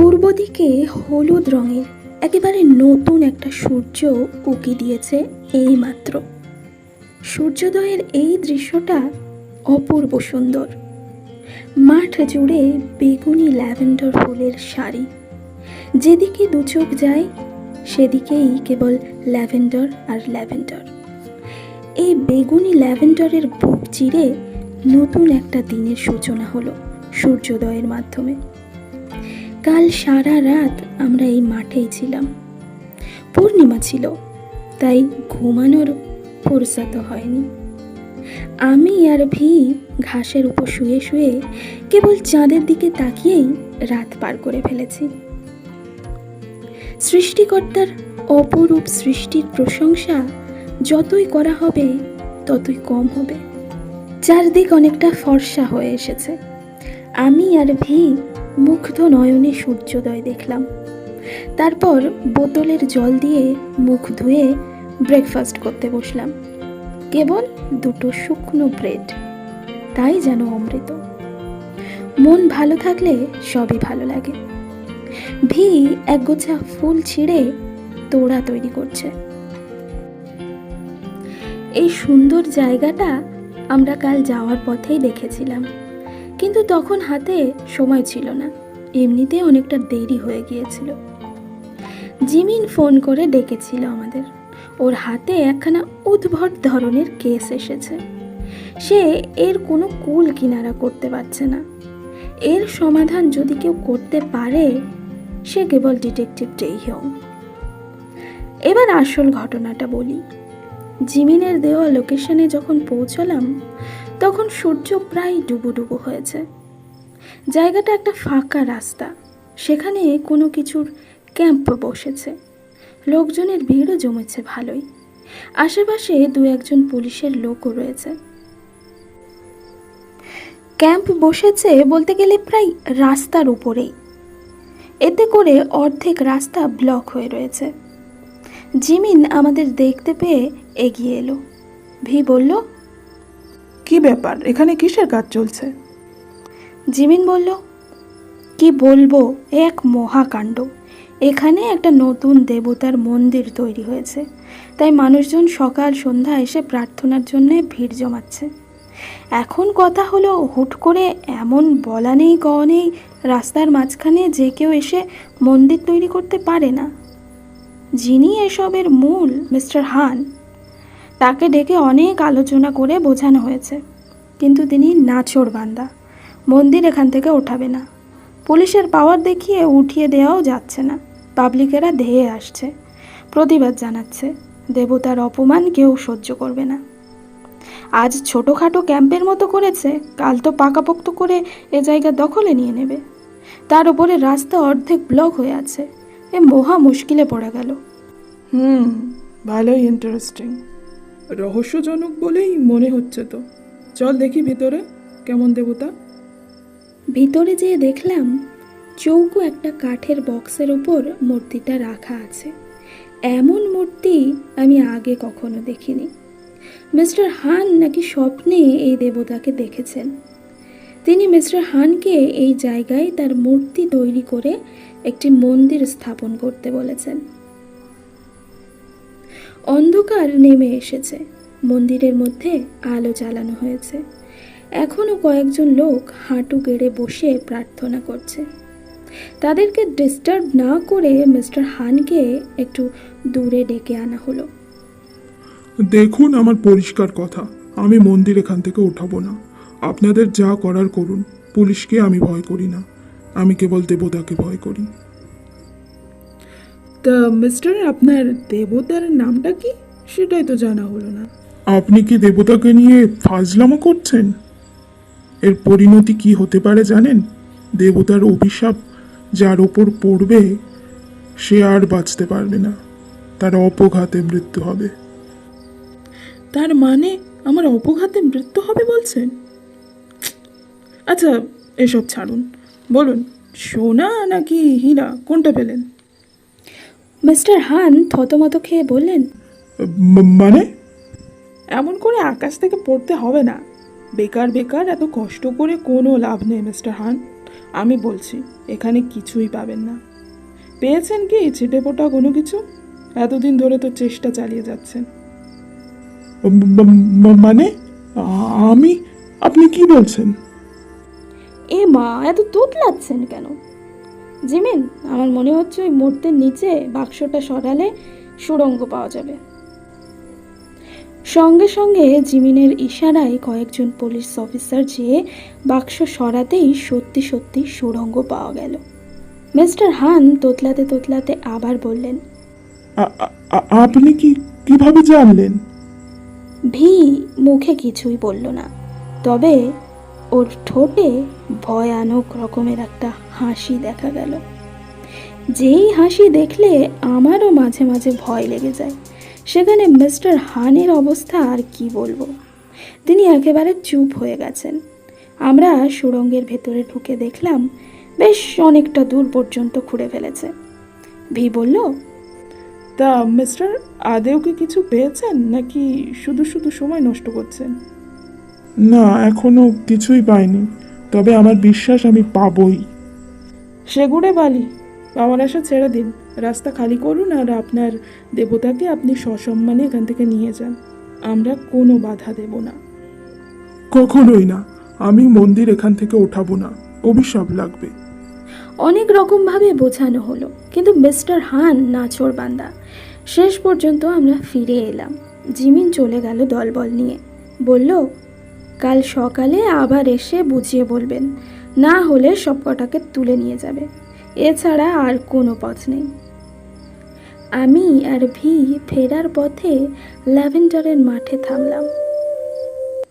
পূর্ব দিকে হলুদ রঙের একেবারে নতুন একটা সূর্য উকি দিয়েছে এইমাত্র সূর্যোদয়ের এই দৃশ্যটা অপূর্ব সুন্দর। মাঠ জুড়ে বেগুনি ল্যাভেন্ডার ফুলের শাড়ি। যেদিকে দু চোখ যায়, সেদিকেই কেবল ল্যাভেন্ডার আর ল্যাভেন্ডার। এই বেগুনি ল্যাভেন্ডারের বুক চিরে নতুন একটা দিনের সূচনা হলো সূর্যোদয়ের মাধ্যমে। কাল সারা রাত আমরা এই মাঠেই ছিলাম। পূর্ণিমা ছিল, তাই ঘুমানোর ফুরসাত হয়নি। আমি আর ভি ঘাসের উপর শুয়ে শুয়ে কেবল চাঁদের দিকে তাকিয়েই রাত পার করে ফেলেছি। সৃষ্টিকর্তার অপরূপ সৃষ্টির প্রশংসা যতই করা হবে, ততই কম হবে। চারদিক অনেকটা ফর্সা হয়ে এসেছে। আমি আর ভি মুগ্ধ নয়নে সূর্যোদয় দেখলাম। তারপর বোতলের জল দিয়ে মুখ ধুয়ে ব্রেকফাস্ট করতে বসলাম। কেবল দুটো শুকনো ব্রেড তাই যেন অমৃত। মন ভালো থাকলে সবই ভালো লাগে। ভি একগোছা ফুল ছিঁড়ে তোড়া তৈরি করছে। এই সুন্দর জায়গাটা আমরা কাল যাওয়ার পথেই দেখেছিলাম। কিন্তু তখন হাতে সময় ছিল না। এমনিতে অনেকটা দেরি হয়ে গিয়েছিল। জিমিন ফোন করে ডেকেছিল আমাদের। ওর হাতে একখানা উদ্ভট ধরনের কেস এসেছে। সে এর কোনো কুল কিনারা করতে পারছে না। এর সমাধান যদি কেউ করতে পারে, সে কেবল ডিটেকটিভ টেইহং এবার আসল ঘটনাটা বলি। জিমিনের দেওয়া লোকেশনে যখন পৌঁছলাম তখন সূর্য প্রায় ডুবো হয়েছে। জায়গাটা একটা ফাঁকা রাস্তা। সেখানে কোনো কিছুর ক্যাম্প বসেছে। লোকজনের ভিড়ও জমেছে ভালোই। আশেপাশে দু একজন পুলিশের লোকও রয়েছে। ক্যাম্প বসেছে বলতে গেলে প্রায় রাস্তার উপরেই। এতে করে অর্ধেক রাস্তা ব্লক হয়ে রয়েছে। জিমিন আমাদের দেখতে পেয়ে এগিয়ে এলো। ভি বলল কি ব্যাপার? এখানে কিসের কাজ চলছে? জিমিন বলল, কি বলব? এক মহাকাণ্ড। এখানে একটা নতুন দেবতার মন্দির তৈরি হয়েছে। তাই মানুষজন সকাল সন্ধ্যা এসে প্রার্থনার জন্য ভিড় জমাচ্ছে। এখন কথা হলো, হুট করে এমন বলা নেই ক নেই, রাস্তার মাঝখানে যে কেউ এসে মন্দির তৈরি করতে পারে না। যিনি এসবের মূল, মিস্টার হান তাকে ডেকে অনেক আলোচনা করে বোঝানো হয়েছে। কিন্তু তিনি নাচোর বান্দা। মন্দির এখান থেকে ওঠাবে না। পুলিশের পাওয়ার দেখিয়ে উঠিয়ে দেওয়াও যাচ্ছে না। পাবলিকেরা ধেয়ে আসছে। প্রতিবাদ জানাচ্ছে। দেবতার অপমান কেউ সহ্য করবে না। আজ ছোটোখাটো ক্যাম্পের মতো করেছে। কাল তো পাকাপোক্ত করে এ জায়গা দখলে নিয়ে নেবে। তার উপরে রাস্তা অর্ধেক ব্লক হয়ে আছে। এ মহা মুশকিলে পড়ে গেল। হুম, ভালোই ইন্টারেস্টিং রহস্যজনক বলেই মনে হচ্ছে তো। চল দেখি ভিতরে, কেমন দেবতা? ভিতরে যেয়ে দেখলাম চৌকো একটা কাঠের বক্সের ওপর মূর্তিটা রাখা আছে। এমন মূর্তি আমি আগে কখনো দেখিনি। মিস্টার হান নাকি স্বপ্নে এই দেবতাকে দেখেছেন। তিনি মিস্টার হানকে এই জায়গায় তার মূর্তি তৈরি করে একটি মন্দির স্থাপন করতে বলেছেন। অন্ধকার নেমে এসেছে। মন্দিরের মধ্যে আলো জ্বালানো হয়েছে। এখনও কয়েকজন লোক হাঁটু গেড়ে বসে প্রার্থনা করছে। তাদেরকে ডিস্টার্ব না করে মিস্টার হানকে একটু দূরে ডেকে আনা হলো। দেখুন আমার পরিষ্কার কথা, আমি মন্দির এখান থেকে উঠাবো না। আপনাদের যা করার করুন, পুলিশকে আমি ভয় করি না। আমি কেবল দেবতাকে ভয় করি। তা মিস্টার আপনার দেবতার নামটা কি? সেটাই তো জানা হলো না। আপনি কি দেবতাকে নিয়ে ফাজলামো করছেন? এর পরিণতি কি হতে পারে জানেন? দেবতার অভিশাপ যার ওপর পড়বে সে আর বাঁচতে পারবে না। তার অপঘাতে মৃত্যু হবে। তার মানে আমার অপঘাতে মৃত্যু হবে বলছেন? আচ্ছা এসব ছাড়ুন। বলুন সোনা নাকি হীরা? কোনটা পেলেন? মিস্টার হান থতমত খেয়ে বললেন মানে? এমন করে আকাশ থেকে পড়তে হবে না। বেকার বেকার এত কষ্ট করে কোনো লাভ নেই মিস্টার হান। আমি বলছি এখানে কিছুই পাবেন না। পেয়েছেন কি ছিটে পোটা কোনো কিছু? এতদিন ধরে তো চেষ্টা চালিয়ে যাচ্ছেন। মানে? আমি আপনি কি বলছেন? এ মা এত দুধ লাগছেন কেন? জিমিন আমার মনে হচ্ছে ওই মূর্তির নিচে বাক্সটা সরালে সুড়ঙ্গ পাওয়া যাবে। সঙ্গে সঙ্গে জিমিনের ইশারায় কয়েকজন পুলিশ অফিসার যেয়ে বাক্স সরাতেই সত্যি সত্যি সুড়ঙ্গ পাওয়া গেল। মিস্টার হান তোতলাতে তোতলাতে আবার বললেন আপনি কি কীভাবে জানলেন? ভি মুখে কিছুই বলল না। তবে ওর ঠোঁটে ভয়ানক রকমের একটা হাসি দেখা গেল। যেই হাসি দেখলে আমারও মাঝে মাঝে ভয় লেগে যায়। সেখানে মিস্টার হানের অবস্থা আর কি বলব? তিনি একেবারে চুপ হয়ে গেছেন। আমরা সুড়ঙ্গের ভেতরে ঢুকে দেখলাম, বেশ অনেকটা দূর পর্যন্ত খুঁড়ে ফেলেছে। ভি বলল, তা মিস্টার, আদেও কি কিছু পেয়েছেন? নাকি শুধু শুধু সময় নষ্ট করছেন? না এখনও কিছুই পাইনি। তবে আমার বিশ্বাস আমি পাবই। সেগুড়ে বালি আমার আশা ছেড়ে দিন। রাস্তা খালি করুন আর আপনার দেবতাকে আপনি সসম্মানে এখান থেকে নিয়ে যান। আমরা কোনো বাধা দেব না। কখনোই না। আমি মন্দির এখান থেকে ওঠাবো না। অভিশাপ লাগবে। অনেক রকম রকমভাবে বোঝানো হলো কিন্তু মিস্টার হান নাচোর বান্দা শেষ পর্যন্ত আমরা ফিরে এলাম। জিমিন চলে গেল দলবল নিয়ে। বলল কাল সকালে আবার এসে বুঝিয়ে বলবেন না হলে সব কটাকে তুলে নিয়ে যাবে। এছাড়া আর কোনো পথ নেই। আমি আর ভি ফেরার পথে ল্যাভেন্ডারের মাঠে থামলাম।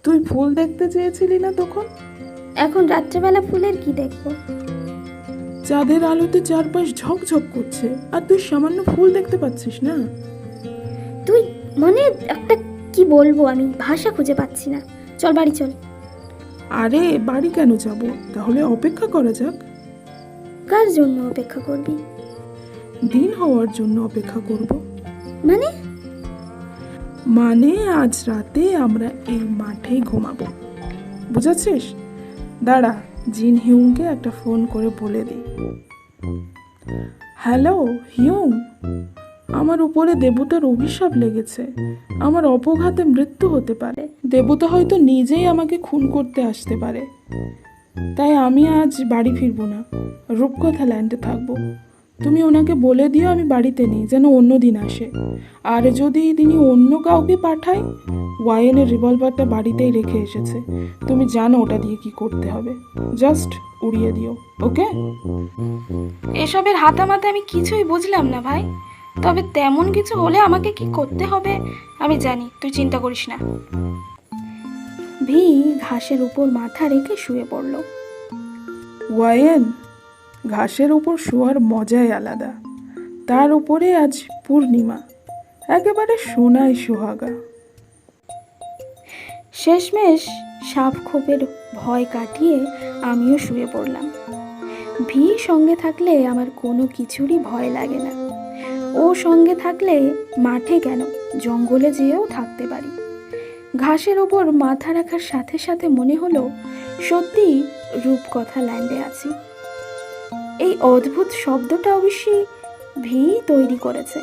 তুই ফুল দেখতে চেয়েছিলি না তখন? এখন রাত্রেবেলা ফুলের কি দেখব? চাঁদের আলোতে চারপাশ ঝকঝক করছে আর তুই সামান্য ফুল দেখতে পাচ্ছিস না? তুই মানে একটা কি বলব আমি ভাষা খুঁজে পাচ্ছি না। চল বাড়ি চল। আরে বাড়ি কেন যাব? তাহলে অপেক্ষা করা যাক। কার জন্য অপেক্ষা করবি? দিন হওয়ার জন্য অপেক্ষা করব। মানে? মানে আজ রাতে আমরা এই মাঠেই ঘুমাবো। বুঝেছিস? দাঁড়া জিন হিউংকে একটা ফোন করে বলে দিই। হ্যালো হিউং? আমার উপরে দেবতার অভিশাপ লেগেছে। আমার অপঘাতে মৃত্যু হতে পারে। দেবতা হয়তো নিজেই আমাকে খুন করতে আসতে পারে। তাই আমি আজ বাড়ি ফিরবো না। রূপকথা ল্যান্ডে থাকব। তুমি ওনাকে বলে দিও আমি বাড়িতে নেই, যেন অন্য দিন আসে। আর যদি তিনি অন্য কাউকে পাঠায় ওয়াইনের রিভলভারটা বাড়িতেই রেখে এসেছে। তুমি জানো ওটা দিয়ে কি করতে হবে। জাস্ট উড়িয়ে দিও, ওকে? এসবের হাতামাতে আমি কিছুই বুঝলাম না ভাই। তবে তেমন কিছু হলে আমাকে কি করতে হবে? আমি জানি তুই চিন্তা করিস না। ভি ঘাসের উপর মাথা রেখে শুয়ে পড়ল। ওয়াইন ঘাসের উপর শোয়ার মজাই আলাদা। তার উপরে আজ পূর্ণিমা একেবারে সোনায় সোহাগা। শেষমেশ সাপ খোপের ভয় কাটিয়ে আমিও শুয়ে পড়লাম। ভি সঙ্গে থাকলে আমার কোনো কিছুরই ভয় লাগে না। ও সঙ্গে থাকলে মাঠে কেন? জঙ্গলে যেয়েও থাকতে পারি। ঘাসের ওপর মাথা রাখার সাথে সাথে মনে হলো সত্যি রূপকথা ল্যান্ডে আছি। এই অদ্ভুত শব্দটা অবশ্যই ভি তৈরি করেছে,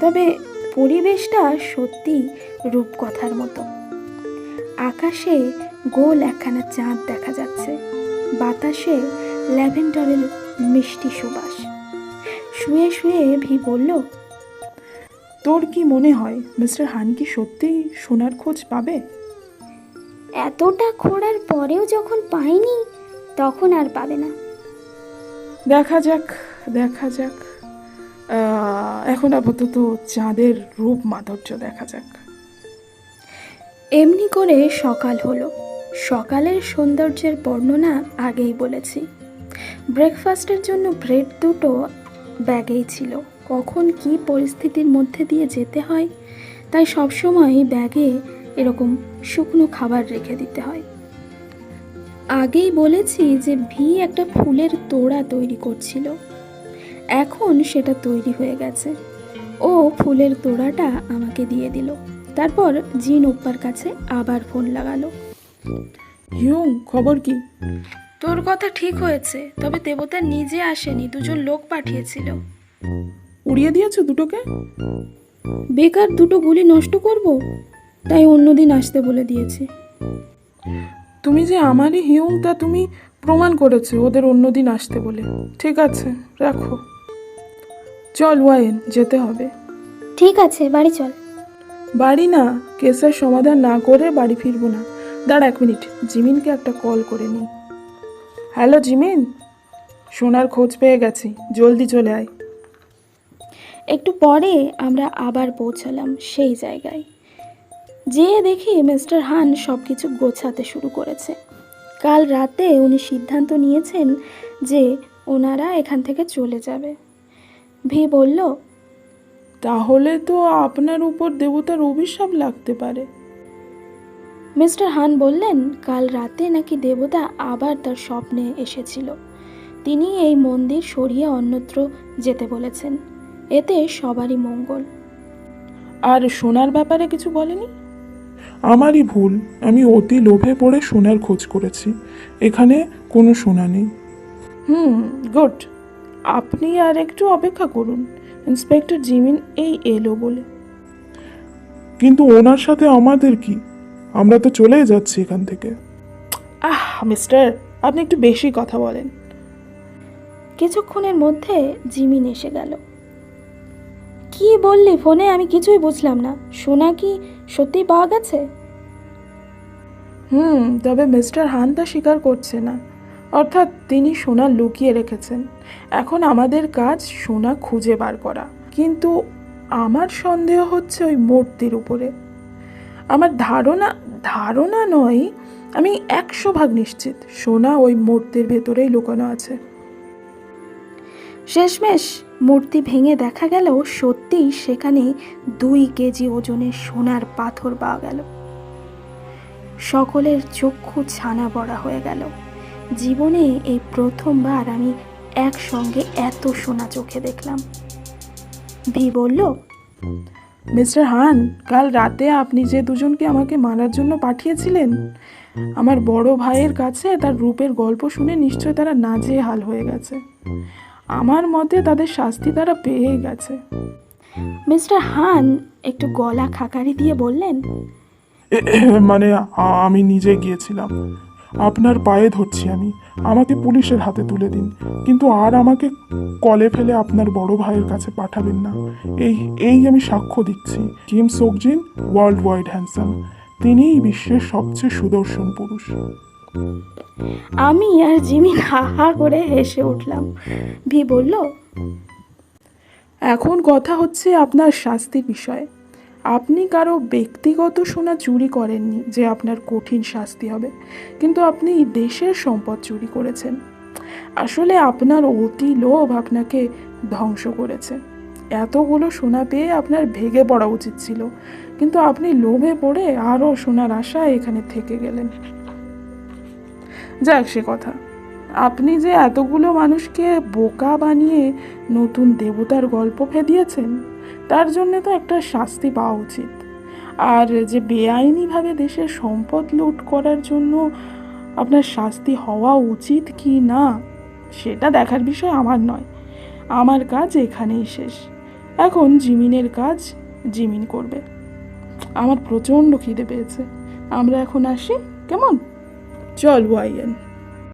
তবে পরিবেশটা সত্যি রূপকথার মতো। আকাশে গোল একখানা চাঁদ দেখা যাচ্ছে, বাতাসে ল্যাভেন্ডারের মিষ্টি সুবাস। শুয়ে শুয়ে ভি বলল তোর কি মনে হয় মিস্টার হান কি সত্যিই সোনার খোঁজ পাবে? এতটা খোঁড়ার পরেও যখন পাইনি তখন আর পাবে না। দেখা যাক দেখা যাক। এখন আপাতত চাঁদের রূপ মাধুর্য দেখা যাক। এমনি করে সকাল হলো। সকালের সৌন্দর্যের বর্ণনা আগেই বলেছি। ব্রেকফাস্টের জন্য ব্রেড দুটো ব্যাগেই ছিল। কখন কি পরিস্থিতির মধ্যে দিয়ে যেতে হয়, তাই সবসময় ব্যাগে এরকম শুকনো খাবার রেখে দিতে হয়। আগেই বলেছি যে ভি একটা ফুলের তোড়া তৈরি করছিল। এখন সেটা তৈরি হয়ে গেছে। ও ফুলের তোড়াটা আমাকে দিয়ে দিল। তারপর জিন ওপ্পার কাছে আবার ফোন লাগালো। হিউং, খবর কি? তোর কথা ঠিক হয়েছে তবে দেবতা নিজে আসেনি দুজন লোক পাঠিয়েছিল। উড়িয়ে দিয়েছ দুটোকে? বেকার দুটো গুলি নষ্ট করব? তাই অন্যদিন আসতে বলে দিয়েছি। তুমি যে আমারই হিউং তা তুমি প্রমাণ করেছ ওদের অন্যদিন আসতে বলে। ঠিক আছে রাখো। চল ওয়াইন যেতে হবে। ঠিক আছে বাড়ি চল। বাড়ি না কেসের সমাধান না করে বাড়ি ফিরবো না। দাঁড়া এক মিনিট জিমিনকে একটা কল করে নিই। Hello Jimin. সোনার খোঁজ পেয়ে গেছি জলদি চলে আয়। একটু পরে আমরা আবার পৌঁছালাম সেই জায়গায়। যেয়ে দেখি মিস্টার হান সব কিছু গোছাতে শুরু করেছে। কাল রাতে উনি সিদ্ধান্ত নিয়েছেন যে ওনারা এখান থেকে চলে যাবে। ভি বলল তাহলে তো আপনার উপর দেবতার অভিশাপ লাগতে পারে। মিস্টার হান বললেন কাল রাতে নাকি দেবতা আবার তার স্বপ্নে এসেছিল। তিনি এই মন্দির সরিয়ে অন্যত্র যেতে বলেছেন। এতে সবারই মঙ্গল। আর সোনার ব্যাপারে কিছু বলেনি? আমারই ভুল। আমি অতি লোভে পড়ে সোনার খোঁজ করেছি। এখানে কোনো সোনা নেই। Hmm good. আপনি আর একটু অপেক্ষা করুন। ইন্সপেক্টর জিমিন এই এলো বলে। কিন্তু ওনার সাথে আমাদের কি? আমরা তো চলেই যাচ্ছি এখান থেকে। আহ মিস্টার আপনি একটু বেশি কথা বলেন। কিছুক্ষণের মধ্যে জিমিন এসে গেল। কি বললি ফোনে? আমি কিছুই বুঝলাম না। সোনা কি সত্যি পাওয়া গেছে? হুম তবে মিস্টার হান তা স্বীকার করছে না। অর্থাৎ তিনি সোনা লুকিয়ে রেখেছেন। এখন আমাদের কাজ সোনা খুঁজে বার করা। কিন্তু আমার সন্দেহ হচ্ছে ওই মূর্তির উপরে। আমার ধারণা ধারণা নয়, আমি একশো ভাগ নিশ্চিত, সোনা ওই মূর্তির ভেতরেই লুকানো আছে। শেষমেশ মূর্তি ভেঙে দেখা গেল সত্যিই সেখানে দুই কেজি ওজনের সোনার পাথর পাওয়া গেল। সকলের চক্ষু ছানা বড়া হয়ে গেল। জীবনে এই প্রথমবার আমি একসঙ্গে এত সোনা চোখে দেখলাম। ভি বলল মিস্টার হান কাল রাতে আপনি যে দুজনকে আমাকে মারার জন্য পাঠিয়েছিলেন আমার বড় ভাইয়ের কাছে তার রূপের গল্প শুনে নিশ্চয় তারা নাজেহাল হয়ে গেছে। আমার মতে তাদের শাস্তি তারা পেয়ে গেছে। মিস্টার হান একটু গলা খাকারি দিয়ে বললেন মানে আমি নিজে গিয়েছিলাম। আপনার পায়ে ধরছি আমি। আমাকে পুলিশের হাতে তুলে দিন। কিন্তু আর আমাকে কলে ফেলে আপনার বড় ভাইয়ের কাছে পাঠাবেন না। এই এই আমি সাক্ষ্য দিচ্ছি। Kim Seokjin world wide handsome. তিনিই বিশ্বের সবচেয়ে সুদর্শন পুরুষ। আমি আর জিমিন হা হা করে হেসে উঠলাম। ভি বলল এখন কথা হচ্ছে আপনার শাস্তির বিষয়ে। আপনি কারও ব্যক্তিগত সোনা চুরি করেননি যে আপনার কঠিন শাস্তি হবে, কিন্তু আপনি দেশের সম্পদ চুরি করেছেন। আসলে আপনার অতি লোভ আপনাকে ধ্বংস করেছে। এতগুলো সোনা পেয়ে আপনার ভেগে পড়া উচিত ছিল, কিন্তু আপনি লোভে পড়ে আরও সোনার আশায় এখানে থেকে গেলেন। যাক সে কথা। আপনি যে এতগুলো মানুষকে বোকা বানিয়ে নতুন দেবতার গল্প ফেদিয়েছেন, তার জন্য তো একটা শাস্তি পাওয়া উচিত। আর যে বেআইনিভাবে দেশের সম্পদ লুট করার জন্য আপনার শাস্তি হওয়া উচিত কি না, সেটা দেখার বিষয় আমার নয়। আমার কাজ এখানেই শেষ। এখন জিমিনের কাজ জিমিন করবে। আমার প্রচণ্ড খিদে পেয়েছে। আমরা এখন আসি, কেমন? চল, ওয়াইয়েন।